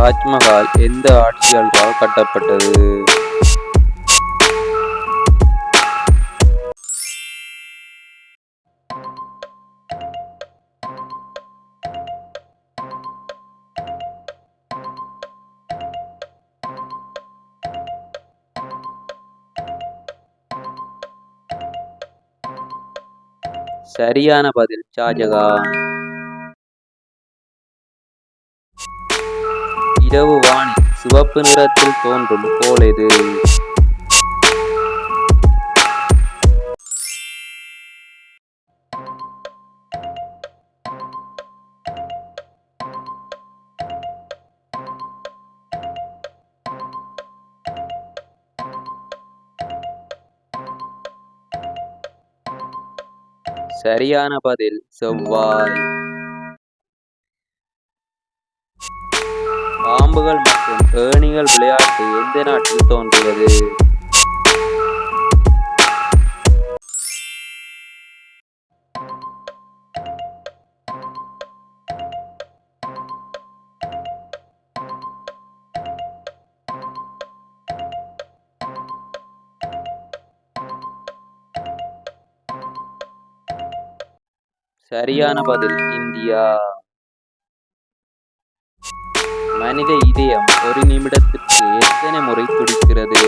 தாஜ்மஹால் எந்த ஆட்சியாளரால் கட்டப்பட்டது சரியான பதில் ஷாஜகான். இரவு வாணி சிவப்பு நிறத்தில் தோன்றும் கோள் எது சரியான பதில் செவ்வாய். பாம்புகள் மற்றும் ஏணிகள் விளையாட்டு எந்த நாட்டில் தோன்றியது? சரியான பதில் இந்தியா. இதயம் ஒரு நிமிடத்திற்கு எத்தனை முறை துடிக்கிறது?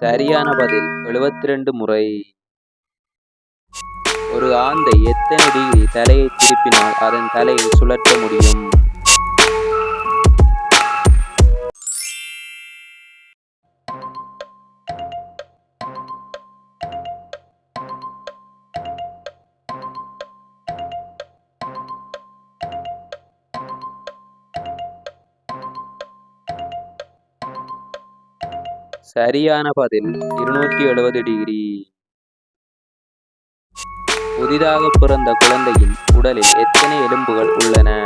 சரியான பதில் எழுபத்தி ரெண்டு முறை. ஒரு ஆந்தை எத்தனை டிகிரி தலையை திருப்பினால் அதன் தலையை சுழற்ற முடியும்? சரியான பதில் இருநூற்றி எழுபது டிகிரி. புதிதாக பிறந்த குழந்தையின் உடலில் எத்தனை எலும்புகள் உள்ளன?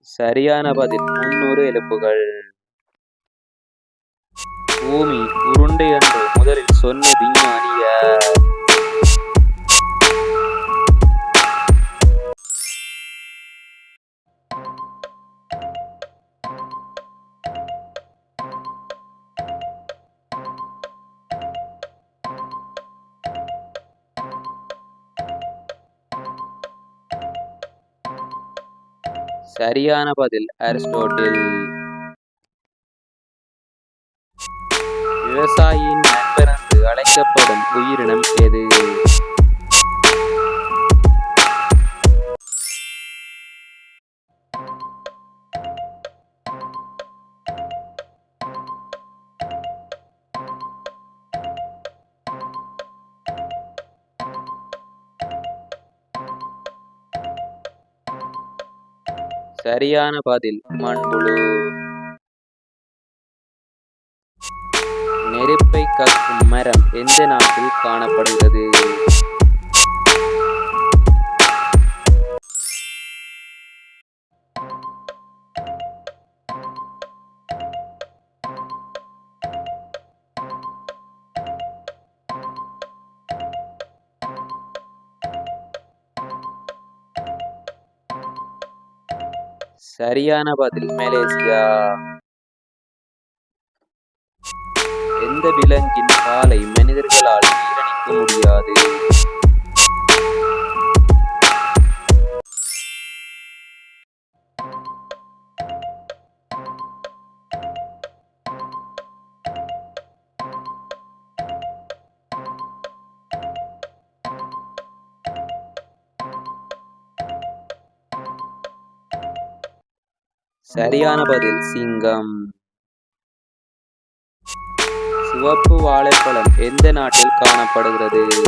சரியான பதில் முன்னூறு எலும்புகள். பூமி உருண்டை என்று முதலில் சொன்ன விஞ்ஞானிய சரியான பதில் அரிஸ்டோட்டில். சரியான பதில். மண்புழு. நெருப்பை கக்கும் மரம் எந்த நாட்டில் காணப்படுகிறது? சரியான பதில். மலேசியா எந்த விலங்கின் காலை மனிதர்களால் ஜீரணிக்க முடியாது? சரியான பதில் சிங்கம். சிவப்பு வாழைப்பழம் எந்த நாட்டில் காணப்படுகிறது?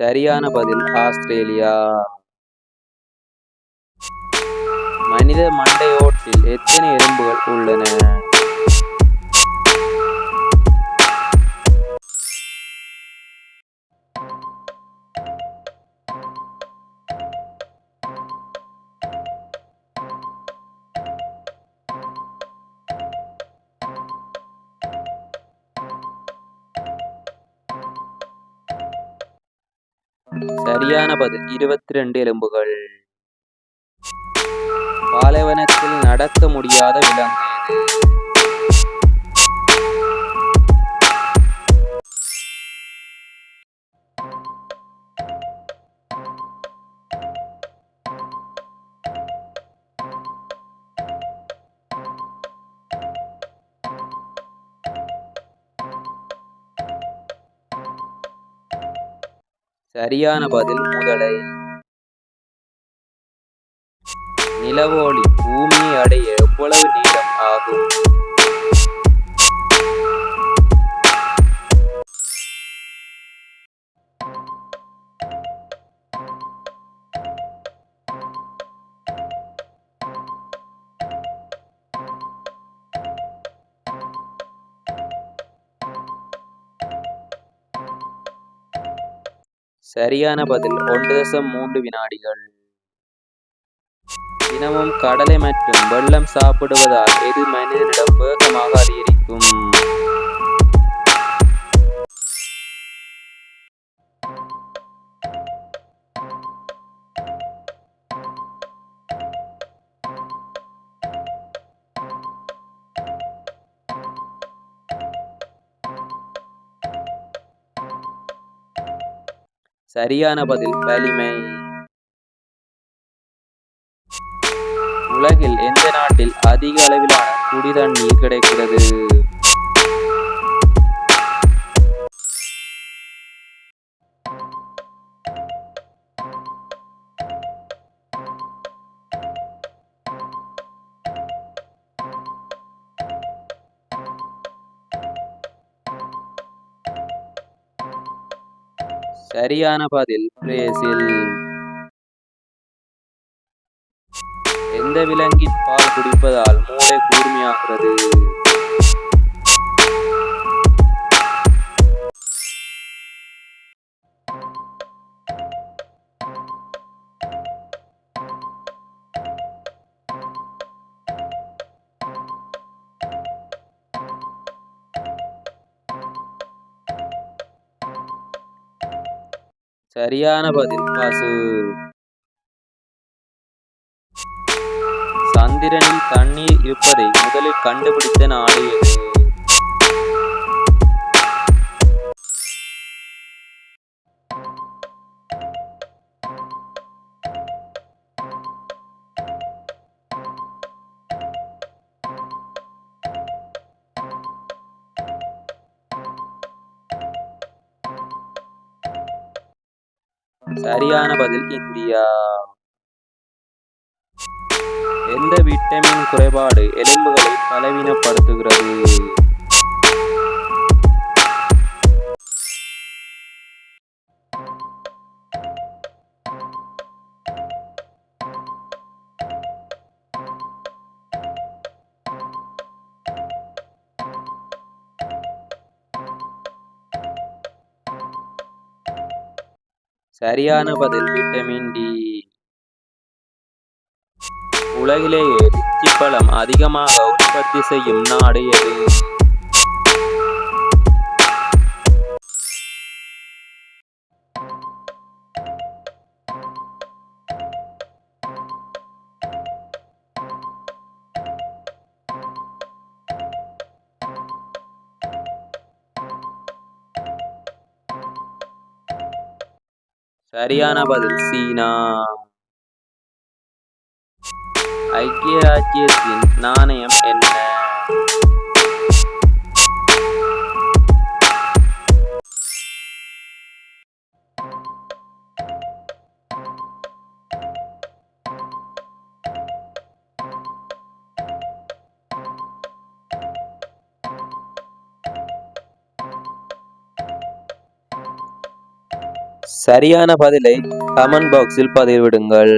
சரியான பதில். ஆஸ்திரேலியா. மனித மண்டையோட்டில் எத்தனை எலும்புகள் உள்ளன? சரியான பதில். இருபத்தி ரெண்டு எலும்புகள். பாலைவனத்தில் நடக்க முடியாத விலங்கு சரியான பதில் முதலை. நிலவோலி பூமியை அடைய எவ்வளவு நீளம் ஆகும்? சரியான பதில். ஒன்று தசம் மூன்று வினாடிகள். தினமும் கடலை மற்றும் வெள்ளம் சாப்பிடுவதால் எது மனிதனிடம் வேகமாக அதிகரிக்கும். சரியான பதில் வலிமை. உலகில் எந்த நாட்டில் அதிக அளவிலான குடிதண்ணீர் கிடைக்கிறது? சரியான பதில். பிரேசில். எந்த விலங்கின் பால் குடிப்பதால் மூளை கூர்மையாகிறது? சரியான பதில் பாசு. சந்திரனில் தண்ணீர் இருப்பதை முதலில் கண்டுபிடித்த நாடு எது சரியான பதில் இந்தியா. எந்த விட்டமின் குறைபாடு எலும்புகளை பலவீனப்படுத்துகிறது? சரியான பதில் விட்டமின் டி உலகிலேயே லிச்சி பழம் அதிகமாக உற்பத்தி செய்யும் நாடு எது? சரியான பதில் சீனா. ஐக்கிய ராஜ்யத்தின் நாணயம் என்ன? சரியான பதிலை கமெண்ட் பாக்ஸில் பதிவிடுங்கள்.